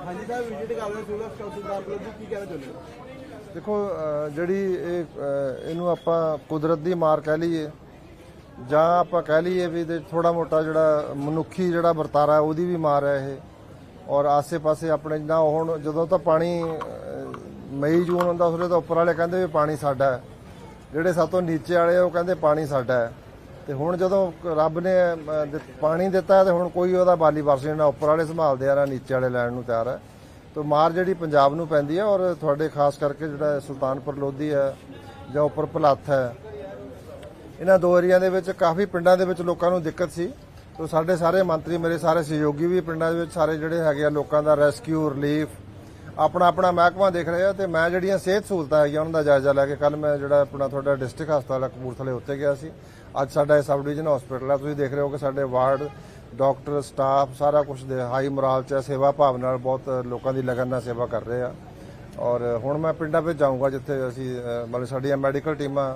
ਹਾਂਜੀ ਦਾ ਵਿਜ਼ਿਟ ਕਰ ਰਹੇ ਸਿਵਲ ਹਸਪਤਾਲ ਸੁਲਤਾਨਪੁਰ ਕੀ ਕਹਿਣਾ ਚਾਹੁੰਦੇ ਹੋ ਦੇਖੋ ਜਿਹੜੀ ਇਹ ਇਹਨੂੰ ਆਪਾਂ ਕੁਦਰਤ ਦੀ ਮਾਰ ਕਹਿ ਲਈਏ, ਜਾਂ ਆਪਾਂ ਕਹਿ ਲਈਏ ਵੀ ਤੇ ਥੋੜਾ ਮੋਟਾ ਜਿਹੜਾ ਮਨੁੱਖੀ ਜਿਹੜਾ ਵਰਤਾਰਾ, ਉਹਦੀ ਵੀ ਮਾਰ ਹੈ ਇਹ। ਔਰ ਆਸੇ-ਪਾਸੇ ਆਪਣੇ ਜਿੱਦਾਂ ਹੁਣ ਜਦੋਂ ਤਾਂ ਪਾਣੀ ਮਈ, ਜੂਨ ਹੁੰਦਾ, ਉਸਲੇ ਤਾਂ ਉੱਪਰ ਵਾਲੇ ਕਹਿੰਦੇ ਵੀ ਪਾਣੀ ਸਾਡਾ ਹੈ। ਜਿਹੜੇ ਸਭ ਤੋਂ ਨੀਚੇ ਵਾਲੇ ਉਹ ਕਹਿੰਦੇ ਪਾਣੀ ਸਾਡਾ ਹੈ। ਤੇ ਹੁਣ ਜਦੋਂ ਰੱਬ ਨੇ ਅਹ, ਦਿੱਤ- ਪਾਣੀ ਦਿੱਤਾ ਹੈ ਤੇ ਹੁਣ ਕੋਈ ਉਹਦਾ ਬਾਲੀ ਵਰਸ ਨਾ ਉੱਪਰ ਵਾਲੇ ਸੰਭਾਲਦੇ ਆ ਨਾ ਨੀਚੇ ਵਾਲੇ ਲੈਣ ਨੂੰ ਤਿਆਰ ਹੈ ਤੇ ਮਾਰ ਜਿਹੜੀ ਪੰਜਾਬ ਨੂੰ ਪੈਂਦੀ ਹੈ ਔਰ ਤੁਹਾਡੇ ਖਾਸ ਕਰਕੇ ਜਿਹੜਾ ਸੁਲਤਾਨਪੁਰ ਲੋਧੀ ਹੈ ਜਾਂ ਉੱਪਰ ਭਲੱਥ ਹੈ ਇਹਨਾਂ ਦੋ ਏਰੀਆ ਦੇ ਵਿੱਚ ਕਾਫੀ ਪਿੰਡਾਂ ਦੇ ਵਿੱਚ ਲੋਕਾਂ ਨੂੰ ਦਿੱਕਤ ਸੀ। ਤੇ ਸਾਡੇ ਸਾਰੇ ਮੰਤਰੀ ਮੇਰੇ ਸਾਰੇ ਸਹਿਯੋਗੀ ਵੀ ਪਿੰਡਾਂ ਦੇ ਵਿੱਚ ਸਾਰੇ ਜਿਹੜੇ ਹੈਗੇ ਆ ਲੋਕਾਂ ਦਾ ਰੈਸਕਿਊ ਰਿਲੀਫ ਆਪਣਾ ਆਪਣਾ ਮਹਿਕਮਾ ਦੇਖ ਰਹੇ ਆ ਤੇ ਮੈਂ ਜਿਹੜੀਆਂ ਸਿਹਤ ਸਹੂਲਤਾਂ ਹੈਗੀਆਂ ਉਹਨਾਂ ਦਾ ਜਾਇਜ਼ਾ ਲੈ ਕੇ ਕੱਲ ਮੈਂ ਜਿਹੜਾ ਆਪਣਾ ਤੁਹਾਡਾ ਡਿਸਟ੍ਰਿਕਟ ਹਸਪਤਾਲ ਆ, ਕਪੂਰਥਲੇ ਉੱਤੇ ਗਿਆ ਸੀ। ਅੱਜ ਸਾਡਾ ਇਹ ਸਬ ਡਿਵੀਜ਼ਨ ਹਸਪੀਟਲ ਆ। ਤੁਸੀਂ ਦੇਖ ਰਹੇ ਹੋ ਕਿ ਸਾਡੇ ਵਾਰਡ, ਡਾਕਟਰ, ਸਟਾਫ ਸਾਰਾ ਕੁਝ ਦੇ ਹਾਈ ਮੋਰਾਲ ਚ ਸੇਵਾ ਭਾਵ ਨਾਲ ਬਹੁਤ ਲੋਕਾਂ ਦੀ ਲਗਨ ਨਾਲ ਸੇਵਾ ਕਰ ਰਹੇ ਆ। ਔਰ ਹੁਣ ਮੈਂ ਪਿੰਡਾਂ ਵਿੱਚ ਜਾਊਂਗਾ ਜਿੱਥੇ ਅਸੀਂ ਮਤਲਬ ਸਾਡੀਆਂ ਮੈਡੀਕਲ ਟੀਮਾਂ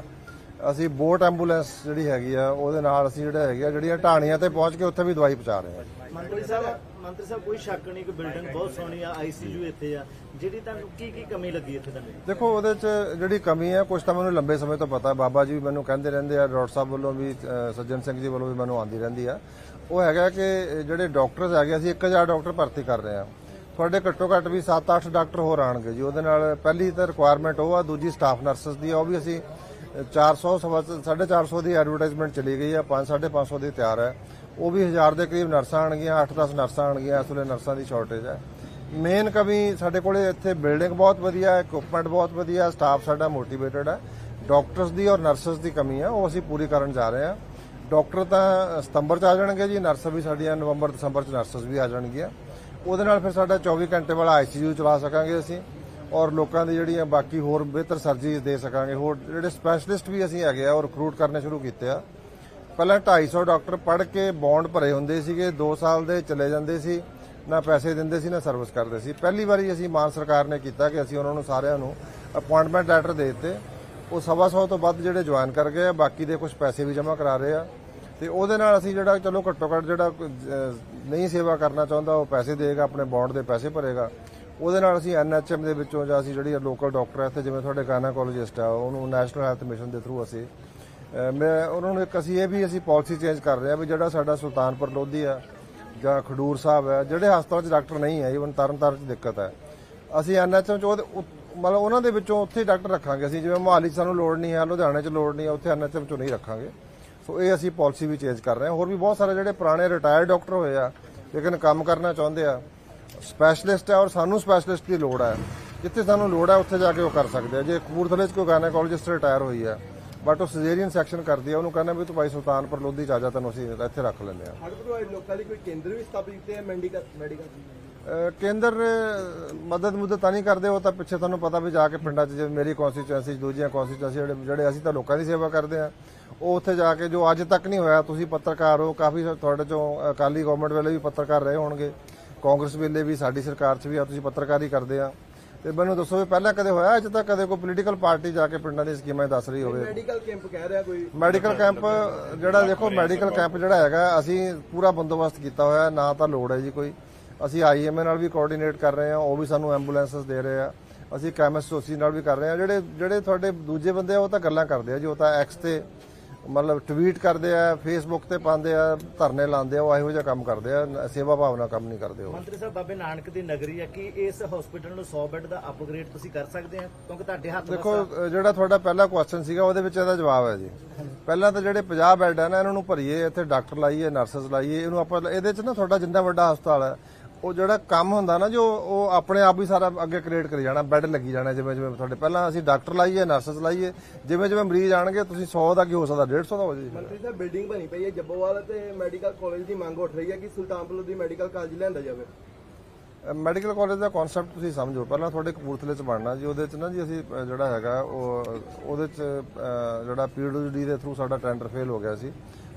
ਅਸੀਂ ਬੋਟ ਐਂਬੂਲੈਂਸ ਜਿਹੜੀ ਹੈਗੀ ਆ ਉਹਦੇ ਨਾਲ ਅਸੀਂ ਜਿਹੜਾ ਹੈਗੀ ਆ ਜਿਹੜੀਆਂ ਢਾਣੀਆਂ ਤੇ ਪਹੁੰਚ ਕੇ ਉੱਥੇ ਵੀ ਦਵਾਈ ਪਹੁੰਚਾ ਰਹੇ ਹਾਂ। ਮੰਤਰੀ ਸਾਹਿਬ ਮੰਤਰੀ ਸਾਹਿਬ ਕੋਈ ਸ਼ੱਕ ਨਹੀਂ ਕਿ ਬਿਲਡਿੰਗ ਬਹੁਤ ਸੋਹਣੀ ਆ ਆਈਸੀਯੂ ਇੱਥੇ ਆ। ਜਿਹੜੀ ਤੁਹਾਨੂੰ ਕੀ ਕੀ ਕਮੀ ਲੱਗੀ ਇੱਥੇ ਤੁਹਾਨੂੰ ਦੇਖੋ ਉਹਦੇ ਚ ਜਿਹੜੀ ਕਮੀ ਹੈ ਕੁਝ ਤਾਂ ਮੈਨੂੰ ਲੰਬੇ ਸਮੇਂ ਤੋਂ ਪਤਾ ਬਾਬਾ ਜੀ ਵੀ ਮੈਨੂੰ ਕਹਿੰਦੇ ਰਹਿੰਦੇ ਆ ਡਾਕਟਰ ਸਾਹਿਬ ਵੱਲੋਂ ਵੀ ਸੱਜਣ ਸਿੰਘ ਜੀ ਵੱਲੋਂ ਵੀ ਮੈਨੂੰ ਆਉਂਦੀ ਰਹਿੰਦੀ ਆ। ਉਹ ਹੈਗਾ ਕਿ ਜਿਹੜੇ ਡਾਕਟਰਸ ਹੈਗੇ ਅਸੀਂ 1000 ਡਾਕਟਰ ਭਰਤੀ ਕਰ ਰਹੇ ਆ। ਤੁਹਾਡੇ ਘੱਟੋ ਘੱਟ ਵੀ 7-8 ਡਾਕਟਰ ਹੋਰ ਆਣਗੇ ਜੀ ਉਹਦੇ ਨਾਲ ਪਹਿਲੀ ਤਾਂ ਰਿਕੁਆਇਰਮੈਂਟ ਉਹ ਆ ਦੂਜੀ ਸਟਾਫ ਨਰਸਸ ਦੀ ਆ ਉਹ ਵੀ ਅਸੀਂ 400 ਸਵਾ 450 ਦੀ ਐਡਵਰਟਾਈਜ਼ਮੈਂਟ ਚਲੀ ਗਈ ਆ 5 550 ਦੀ ਤਿਆਰ ਹੈ। ਉਹ ਵੀ 1000 ਦੇ ਕਰੀਬ ਨਰਸਾਂ ਆਣਗੀਆਂ 8-10 ਨਰਸਾਂ ਆਣਗੀਆਂ ਇਸ ਵੇਲੇ ਨਰਸਾਂ ਦੀ ਸ਼ਾਰਟੇਜ ਹੈ। ਮੇਨ ਕਮੀ ਸਾਡੇ ਕੋਲੇ ਇੱਥੇ ਬਿਲਡਿੰਗ ਬਹੁਤ ਵਧੀਆ ਹੈ ਇਕਵਿਪਮੈਂਟ ਬਹੁਤ ਵਧੀਆ ਸਟਾਫ ਸਾਡਾ ਮੋਟੀਵੇਟਡ ਹੈ। ਡਾਕਟਰਸ ਦੀ ਔਰ ਨਰਸਸ ਦੀ ਕਮੀ ਹੈ, ਉਹ ਅਸੀਂ ਪੂਰੀ ਕਰਨ ਜਾ ਰਹੇ ਹਾਂ। ਡਾਕਟਰ ਤਾਂ ਸਤੰਬਰ ਚ ਆ ਜਾਣਗੇ ਜੀ ਨਰਸ ਵੀ ਸਾਡੀਆਂ ਨਵੰਬਰ, ਦਸੰਬਰ ਚ ਨਰਸਸ ਵੀ ਆ ਜਾਣਗੀਆਂ। ਉਹਦੇ ਨਾਲ ਫਿਰ ਸਾਡਾ 24 ਘੰਟੇ ਵਾਲਾ ਆਈਸੀਯੂ ਚਲਾ ਸਕਾਂਗੇ ਅਸੀਂ। ਔਰ ਲੋਕਾਂ ਦੀ ਜਿਹੜੀਆਂ ਬਾਕੀ ਹੋਰ ਬਿਹਤਰ ਸਰਜਰੀਜ਼ ਦੇ ਸਕਾਂਗੇ, ਹੋਰ ਜਿਹੜੇ ਸਪੈਸ਼ਲਿਸਟ ਵੀ ਅਸੀਂ ਹੈਗੇ ਆ, ਉਹ ਰਿਕਰੂਟ ਕਰਨੇ ਸ਼ੁਰੂ ਕੀਤੇ ਆ। ਪਹਿਲਾਂ 250 ਡਾਕਟਰ ਪੜ੍ਹ ਕੇ ਬੌਂਡ ਭਰੇ ਹੁੰਦੇ ਸੀਗੇ 2 ਸਾਲ ਦੇ ਚਲੇ ਜਾਂਦੇ ਸੀ, ਨਾ ਪੈਸੇ ਦਿੰਦੇ ਸੀ, ਨਾ ਸਰਵਿਸ ਕਰਦੇ ਸੀ। ਪਹਿਲੀ ਵਾਰੀ ਅਸੀਂ ਮਾਨ ਸਰਕਾਰ ਨੇ ਕੀਤਾ ਕਿ ਅਸੀਂ ਉਹਨਾਂ ਨੂੰ ਸਾਰਿਆਂ ਨੂੰ ਅਪਾਇੰਟਮੈਂਟ ਲੈਟਰ ਦੇ ਦਿੱਤੇ। ਉਹ ਸਵਾ ਸੌ ਤੋਂ ਵੱਧ ਜਿਹੜੇ ਜੁਆਇਨ ਕਰ ਗਏ ਆ, ਬਾਕੀ ਦੇ ਕੁਝ ਪੈਸੇ ਵੀ ਜਮ੍ਹਾਂ ਕਰਾ ਰਹੇ ਆ। ਤੇ ਉਹਦੇ ਨਾਲ ਅਸੀਂ ਜਿਹੜਾ ਚਲੋ ਘੱਟੋ ਘੱਟ ਜਿਹੜਾ ਨਹੀਂ ਸੇਵਾ ਕਰਨਾ ਚਾਹੁੰਦਾ, ਉਹ ਪੈਸੇ ਦੇਗਾ, ਆਪਣੇ ਬੌਂਡ ਦੇ ਪੈਸੇ ਭਰੇਗਾ। ਉਹਦੇ ਨਾਲ ਅਸੀਂ ਐਨਐਚਐਮ ਦੇ ਵਿੱਚੋਂ ਜਾਂ ਅਸੀਂ ਜਿਹੜੀ ਲੋਕਲ ਡਾਕਟਰ ਹੈ ਇੱਥੇ, ਜਿਵੇਂ ਤੁਹਾਡੇ ਗਾਇਨਾਕੋਲੋਜਿਸਟ ਆ, ਉਹਨੂੰ ਨੈਸ਼ਨਲ ਹੈਲਥ ਮਿਸ਼ਨ ਦੇ ਥਰੂ ਅਸੀਂ ਮੈਂ ਉਹਨਾਂ ਨੂੰ ਇੱਕ ਅਸੀਂ ਇਹ ਵੀ ਅਸੀਂ ਪਾਲਿਸੀ ਚੇਂਜ ਕਰ ਰਹੇ ਹਾਂ ਵੀ ਜਿਹੜਾ ਸਾਡਾ ਸੁਲਤਾਨਪੁਰ ਲੋਧੀ ਆ ਜਾਂ ਖਡੂਰ ਸਾਹਿਬ ਹੈ ਜਿਹੜੇ ਹਸਪਤਾਲ 'ਚ ਡਾਕਟਰ ਨਹੀਂ ਹੈ ਈਵਨ ਤਰਨਤਾਰਨ 'ਚ ਦਿੱਕਤ ਹੈ ਅਸੀਂ ਐਨਐਚਐਮ 'ਚ ਉਹਦੇ ਉ- ਮਤਲਬ ਉਹਨਾਂ ਦੇ ਵਿੱਚੋਂ ਉੱਥੇ ਹੀ ਡਾਕਟਰ ਰੱਖਾਂਗੇ ਅਸੀਂ, ਜਿਵੇਂ ਮੋਹਾਲੀ 'ਚ ਸਾਨੂੰ ਲੋੜ ਨਹੀਂ ਹੈ ਲੁਧਿਆਣੇ 'ਚ ਲੋੜ ਨਹੀਂ ਹੈ ਉੱਥੇ ਐਨਐਚਐਮ 'ਚੋਂ ਨਹੀਂ ਰੱਖਾਂਗੇ। ਸੋ ਇਹ ਅਸੀਂ ਪਾਲਿਸੀ ਵੀ ਚੇਂਜ ਕਰ ਰਹੇ ਹਾਂ ਹੋਰ ਵੀ ਬਹੁਤ ਸਾਰੇ ਜਿਹੜੇ ਪੁਰਾਣੇ ਰਿਟਾਇਰਡ ਡਾਕਟਰ ਹੋਏ ਆ, ਲੇਕਿਨ ਕੰਮ ਕਰਨਾ ਚਾਹੁੰਦੇ ਆ ਸਪੈਸ਼ਲਿਸਟ ਹੈ ਔਰ ਸਾਨੂੰ ਸਪੈਸ਼ਲਿਸਟ ਦੀ ਲੋੜ ਹੈ। ਜਿੱਥੇ ਸਾਨੂੰ ਲੋੜ ਹੈ ਉੱਥੇ ਜਾ ਕੇ ਉਹ ਕਰ ਸਕਦੇ ਆ। ਜੇ ਕਪੂਰਥਲੇ 'ਚ ਕੋਈ ਗਾਇਨਾਕੋਲੋਜਿਸਟ ਰਿਟਾਇਰ ਹੋਈ ਹੈ ਬਟ ਉਹ ਸਿਜ਼ੇਰੀਅਨ ਸੈਕਸ਼ਨ ਕਰਦੀ ਹੈ ਉਹਨੂੰ ਕਹਿੰਦਾ ਵੀ ਤੂੰ ਭਾਈ ਸੁਲਤਾਨਪੁਰ ਲੋਧੀ ਚ ਆ ਜਾ ਤੈਨੂੰ ਅਸੀਂ ਇੱਥੇ ਰੱਖ ਲੈਂਦੇ ਆ। ਹੜ੍ਹ ਪ੍ਰਭਾਵਿਤ ਲੋਕਾਂ ਲਈ ਕੋਈ ਕੇਂਦਰ ਵੀ ਸਥਾਪਿਤ ਕੀਤੇ ਹੈ ਮੈਡੀਕਲ ਮੈਡੀਕਲ? ਅਹ ਕੇਂਦਰ ਅਹ, ਮਦਦ ਮੁਦਦ ਤਾਂ ਨਹੀਂ ਕਰਦੇ ਉਹ ਤਾਂ ਪਿੱਛੇ ਤੁਹਾਨੂੰ ਪਤਾ ਵੀ ਜਾ ਕੇ ਪਿੰਡਾਂ 'ਚ ਜਿਵੇਂ ਮੇਰੀ ਕੌਂਸਟੀਚੁਐਂਸੀ ਦੂਜੀਆਂ ਕੌਂਸਟੀਚੁਐਂਸੀ ਜਿਹੜੇ ਜਿਹੜੇ ਅਸੀਂ ਤਾਂ ਲੋਕਾਂ ਦੀ ਸੇਵਾ ਕਰਦੇ ਆ। ਉਹ ਉੱਥੇ ਜਾ ਕੇ ਜੋ ਅੱਜ ਤੱਕ ਨਹੀਂ ਹੋਇਆ ਤੁਸੀਂ ਪੱਤਰਕਾਰ ਹੋ ਕਾਫੀ ਤੁਹਾਡੇ ਚੋਂ ਅਕਾਲੀ ਗਵਰਨਮੈਂਟ ਵੇਲੇ ਵੀ ਪੱਤਰਕਾਰ ਰਹੇ ਹੋਣਗੇ। ਕਾਂਗਰਸ ਵੇਲੇ ਵੀ ਸਾਡੀ ਸਰਕਾਰ 'ਚ ਵੀ ਆ ਤੁਸੀਂ ਪੱਤਰਕਾਰੀ ਕਰਦੇ ਆ। ਤੇ ਮੈਨੂੰ ਦੱਸੋ ਵੀ ਪਹਿਲਾਂ ਕਦੇ ਹੋਇਆ ਅੱਜ ਤੱਕ ਕਦੇ ਕੋਈ ਪੋਲੀਟੀਕਲ ਪਾਰਟੀ ਜਾ ਕੇ ਪਿੰਡਾਂ ਦੀ ਸਕੀਮਾਂ ਦੱਸ ਰਹੀ ਹੋਵੇ? ਮੈਡੀਕਲ ਕੈਂਪ ਕਹਿ ਰਿਹਾ ਕੋਈ? ਮੈਡੀਕਲ ਕੈਂਪ ਜਿਹੜਾ ਦੇਖੋ ਮੈਡੀਕਲ ਕੈਂਪ ਜਿਹੜਾ ਹੈਗਾ ਅਸੀਂ ਪੂਰਾ ਬੰਦੋਬਸਤ ਕੀਤਾ ਹੋਇਆ ਨਾ ਤਾਂ ਲੋੜ ਹੈ ਜੀ ਕੋਈ। ਅਸੀਂ ਆਈਐਮਏ ਨਾਲ ਵੀ ਕੋਆਰਡੀਨੇਟ ਕਰ ਰਹੇ ਹਾਂ ਉਹ ਵੀ ਸਾਨੂੰ ਐਂਬੂਲੈਂਸਸ ਦੇ ਰਹੇ ਆ। ਅਸੀਂ ਕੈਮਿਸਟ ਸੋਸੀ ਨਾਲ ਵੀ ਕਰ ਰਹੇ ਹਾਂ। ਜਿਹੜੇ ਜਿਹੜੇ ਤੁਹਾਡੇ ਦੂਜੇ ਬੰਦੇ ਆ ਉਹ ਤਾਂ ਗੱਲਾਂ ਕਰਦੇ ਆ ਜੀ ਉਹ ਤਾਂ ਐਕਸ ਤੇ ਮਤਲਬ ਟਵੀਟ ਕਰਦੇ ਆ ਫੇਸਬੁੱਕ ਤੇ ਪਾਉਂਦੇ ਆ ਧਰਨੇ ਲਾਉਂਦੇ ਆ ਉਹ ਇਹੋ ਜਿਹਾ ਕੰਮ ਕਰਦੇ ਆ ਸੇਵਾ ਭਾਵਨਾ ਕੰਮ ਨਹੀਂ ਕਰਦੇ ਉਹ। ਮੰਤਰੀ ਸਾਹਿਬ ਬਾਬੇ ਨਾਨਕ ਦੀ ਨਗਰੀ ਆ ਕਿ ਇਸ ਹਸਪੀਟਲ ਨੂੰ 100 ਬੈੱਡ ਦਾ ਅਪਗ੍ਰੇਡ ਤੁਸੀਂ ਕਰ ਸਕਦੇ ਆ? ਕਿਉਂਕਿ ਤੁਹਾਡੇ ਹੱਥ ਦੇਖੋ ਜਿਹੜਾ ਤੁਹਾਡਾ ਪਹਿਲਾ ਕੁਐਸਚਨ ਸੀਗਾ ਉਹਦੇ ਵਿੱਚ ਇਹਦਾ ਜਵਾਬ ਹੈ ਜੀ। ਪਹਿਲਾਂ ਤਾਂ ਜਿਹੜੇ 50 ਬੈੱਡ ਹੈ ਨਾ ਇਹਨਾਂ ਨੂੰ ਭਰੀਏ ਇੱਥੇ ਡਾਕਟਰ ਲਾਈਏ ਨਰਸਸ ਲਾਈਏ ਇਹਨੂੰ ਆਪਾਂ ਇਹਦੇ ਚ ਨਾ ਤੁਹਾਡਾ ਜਿੰਨਾ ਵੱਡਾ ਹਸਪਤਾਲ ਹੈ ਉਹ ਜਿਹੜਾ ਕੰਮ ਹੁੰਦਾ ਨਾ ਜੋ ਉਹ ਆਪਣੇ ਆਪ ਹੀ ਸਾਰਾ ਅੱਗੇ ਕ੍ਰੀਏਟ ਕਰੀ ਜਾਣਾ ਬੈੱਡ ਲੱਗੀ ਜਾਣਾ ਜਿਵੇਂ ਜਿਵੇਂ ਤੁਹਾਡੇ ਪਹਿਲਾਂ ਅਸੀਂ ਡਾਕਟਰ ਲਾਈਏ ਨਰਸਸ ਲਾਈਏ ਜਿਵੇਂ ਜਿਵੇਂ ਮਰੀਜ਼ ਆਣਗੇ ਤੁਸੀਂ 100 ਦਾ ਕੀ ਹੋ ਸਕਦਾ 150 ਦਾ ਹੋ ਜਾਏ ਮੰਤਰੀ ਸਾਹਿਬ ਬਿਲਡਿੰਗ ਬਣੀ ਪਈ ਹੈ ਜੱਬੋਵਾਲ ਤੇ ਮੈਡੀਕਲ ਕਾਲਜ ਦੀ ਮੰਗ ਉੱਠ ਰਹੀ ਹੈ ਕਿ ਸੁਲਤਾਨਪੁਰ ਦੀ ਮੈਡੀਕਲ ਕਾਲਜ ਲਿਆਂਦਾ ਜਾਵੇ। ਮੈਡੀਕਲ ਕਾਲਜ ਦਾ ਕਨਸੈਪਟ ਤੁਸੀਂ ਸਮਝੋ ਪਹਿਲਾਂ ਤੁਹਾਡੇ ਕਪੂਰਥਲੇ ਚ ਬਣਨਾ ਜੀ ਉਹਦੇ ਚ ਨਾ ਜੀ ਅਸੀਂ ਜਿਹੜਾ ਹੈਗਾ ਉਹ ਉਹਦੇ ਚ ਜਿਹੜਾ ਪੀਡਬਲਯੂਡੀ ਦੇ ਥਰੂ ਸਾਡਾ ਟੈਂਡਰ ਫੇਲ ਹੋ ਗਿਆ ਸੀ।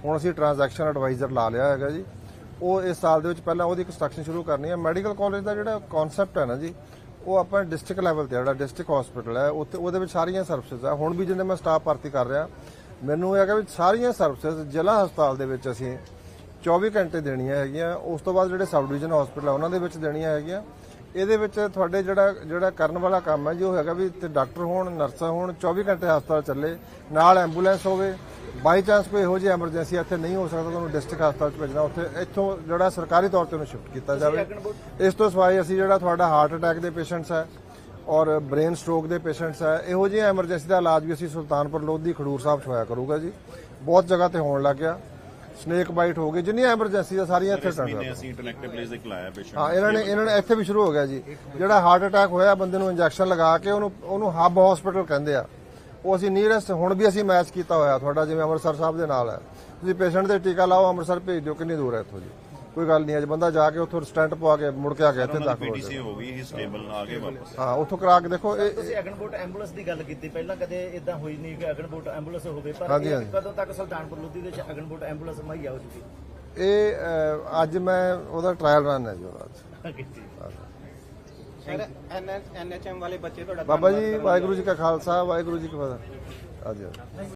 ਹੁਣ ਅਸੀਂ ਟ੍ਰਾਂਜੈਕਸ਼ਨ ਐਡਵਾਈਜ਼ਰ ਲਾ ਲਿਆ ਹੈਗਾ ਜੀ। ਉਹ ਇਸ ਸਾਲ ਦੇ ਵਿੱਚ ਪਹਿਲਾਂ ਉਹਦੀ ਕੰਸਟਰਕਸ਼ਨ ਸ਼ੁਰੂ ਕਰਨੀ ਹੈ। ਮੈਡੀਕਲ ਕਾਲਜ ਦਾ ਜਿਹੜਾ ਕਨਸੈਪਟ ਹੈ ਨਾ ਜੀ, ਉਹ ਆਪਾਂ ਡਿਸਟ੍ਰਿਕਟ ਲੈਵਲ ਤੇ ਜਿਹੜਾ ਡਿਸਟ੍ਰਿਕਟ ਹਸਪੀਟਲ ਹੈ, ਉੱਥੇ ਉਹਦੇ ਵਿੱਚ ਸਾਰੀਆਂ ਸਰਵਿਸਿਜ਼ ਆ। ਹੁਣ ਵੀ ਜਿੰਨੇ ਮੈਂ ਸਟਾਫ ਭਰਤੀ ਕਰ ਰਿਹਾ, ਮੈਨੂੰ ਇਹ ਹੈਗਾ ਵੀ ਸਾਰੀਆਂ ਸਰਵਿਸਿਜ਼ ਜ਼ਿਲ੍ਹਾ ਹਸਪਤਾਲ ਦੇ ਵਿੱਚ ਅਸੀਂ 24 ਘੰਟੇ ਦੇਣੀਆਂ ਹੈਗੀਆਂ। ਉਸ ਤੋਂ ਬਾਅਦ ਜਿਹੜੇ ਸਬ ਡਿਵੀਜ਼ਨ ਹਸਪੀਟਲ ਆ, ਉਹਨਾਂ ਦੇ ਵਿੱਚ ਦੇਣੀਆਂ ਹੈਗੀਆਂ। ਇਹਦੇ ਵਿੱਚ ਤੁਹਾਡੇ ਜਿਹੜਾ ਜਿਹੜਾ ਕਰਨ ਵਾਲਾ ਕੰਮ ਹੈ ਜੀ ਉਹ ਹੈਗਾ ਵੀ ਤੇ ਡਾਕਟਰ ਹੋਣ ਨਰਸਾਂ ਹੋਣ 24 ਘੰਟੇ ਹਸਪਤਾਲ ਚੱਲੇ ਨਾਲ ਐਂਬੂਲੈਂਸ ਹੋਵੇ। ਬਾਈ ਚਾਂਸ ਕੋਈ ਇਹੋ ਜਿਹੀ ਐਮਰਜੈਂਸੀ ਇੱਥੇ ਨਹੀਂ ਹੋ ਸਕਦਾ ਤੁਹਾਨੂੰ ਡਿਸਟ੍ਰਿਕਟ ਹਸਪਤਾਲ 'ਚ ਭੇਜਣਾ। ਉੱਥੇ ਇੱਥੋਂ ਜਿਹੜਾ ਸਰਕਾਰੀ ਤੌਰ ਤੇ ਉਹਨੂੰ ਸ਼ਿਫਟ ਕੀਤਾ ਜਾਵੇ। ਇਸ ਤੋਂ ਸਿਵਾਏ ਅਸੀਂ ਜਿਹੜਾ ਤੁਹਾਡਾ ਹਾਰਟ ਅਟੈਕ ਦੇ ਪੇਸ਼ੈਂਟਸ ਹੈ ਔਰ ਬ੍ਰੇਨ ਸਟ੍ਰੋਕ ਦੇ ਪੇਸ਼ੈਂਟਸ ਹੈ ਇਹੋ ਜਿਹੀ ਐਮਰਜੈਂਸੀ ਦਾ ਇਲਾਜ ਵੀ ਅਸੀਂ ਸੁਲਤਾਨਪੁਰ ਲੋਧੀ ਖਡੂਰ ਸਾਹਿਬ 'ਚ ਹੋਇਆ ਕਰੂਗਾ ਜੀ। ਬਹੁਤ ਜਗ੍ਹਾ ਤੇ ਹੋਣ ਲੱਗ ਗਿਆ। ਸਨੇਕ ਬਾਈਟ ਹੋ ਗਈ ਜਿੰਨੀਆਂ ਐਮਰਜੈਂਸੀ ਆ ਸਾਰੀਆਂ ਇੱਥੇ ਕਰ ਮਹੀਨੇ ਅਸੀਂ ਇੰਟਰਨੈਕਟਿਵ ਪਲੇਸ ਦੇ ਖਿਲਾਇਆ ਪੇਸ਼ੈਂਟ ਹਾਂ ਇਹਨਾਂ ਨੇ ਇਹਨਾਂ ਨੇ ਇੱਥੇ ਵੀ ਸ਼ੁਰੂ ਹੋ ਗਿਆ ਜੀ। ਜਿਹੜਾ ਹਾਰਟ ਅਟੈਕ ਹੋਇਆ ਬੰਦੇ ਨੂੰ ਇੰਜੈਕਸ਼ਨ ਲਗਾ ਕੇ ਉਹਨੂੰ ਉਹਨੂੰ ਹੱਬ ਹਸਪੀਟਲ ਕਹਿੰਦੇ ਆ। ਉਹ ਅਸੀਂ ਨੀਅਰੈਸਟ ਹੁਣ ਵੀ ਅਸੀਂ ਮੈਚ ਕੀਤਾ ਹੋਇਆ ਤੁਹਾਡਾ ਜਿਵੇਂ ਅੰਮ੍ਰਿਤਸਰ ਸਾਹਿਬ ਦੇ ਨਾਲ ਹੈ। ਤੁਸੀਂ ਪੇਸ਼ੈਂਟ ਦੇ ਟੀਕਾ ਲਾਓ ਅੰਮ੍ਰਿਤਸਰ ਭੇਜ ਦਿਓ ਕਿੰਨੀ ਦੂਰ ਹੈ ਇੱਥੋਂ ਜੀ। ਕੋਈ ਗੱਲ ਨਹੀਂ ਅੱਜ ਬੰਦਾ ਜਾ ਕੇ ਉੱਥੋਂ ਸਟੈਂਟ ਪਵਾ ਕੇ ਮੁੜ ਕੇ ਆ ਗਿਆ ਇੱਥੇ ਦਾਖਲ ਹੋ ਪੀਟੀਸੀ ਜਾਏਗਾ ਹੋ ਗਈ ਹੀ ਸਟੇਬਲ ਆ ਗਏ ਵਾਪਸ। ਹਾਂ ਉੱਥੋਂ ਕਰਾ ਕੇ ਦੇਖੋ ਇਹ ਤੁਸੀਂ ਅਗਨਬੋਟ ਐਂਬੂਲੈਂਸ ਦੀ ਗੱਲ ਕੀਤੀ ਪਹਿਲਾਂ ਕਦੇ ਇਦਾਂ ਹੋਈ ਨਹੀਂ ਕਿ ਅਗਨਬੋਟ ਐਂਬੂਲੈਂਸ ਹੋਵੇ ਪਰ ਹਾਂਜੀ, ਇਹ ਹਾਂਜੀ। ਕਦੋਂ ਤੱਕ ਸੁਲਤਾਨਪੁਰ ਲੋਧੀ ਦੇ ਵਿੱਚ ਅਗਨਬੋਟ ਐਂਬੂਲੈਂਸ ਮੁਹੱਈਆ ਹੋ ਚੁੱਕੀ? ਇਹ ਅਹ, ਅੱਜ ਮੈਂ ਉਹਦਾ ਟ੍ਰਾਇਲ ਰਨ ਹੈ ਜੀ ਉਹਦਾ ਅੱਜ। ਕੀਤੀ ਸਰ ਐਨਐਚਐਮ ਵਾਲੇ ਬੱਚੇ ਤੁਹਾਡਾ ਬਾਬਾ ਜੀ ਵਾਹਿਗੁਰੂ ਜੀ ਕਾ ਖਾਲਸਾ ਵਾਹਿਗੁਰੂ ਜੀ ਕੀ ਫਤਿਹ। ਹਾਂਜੀ।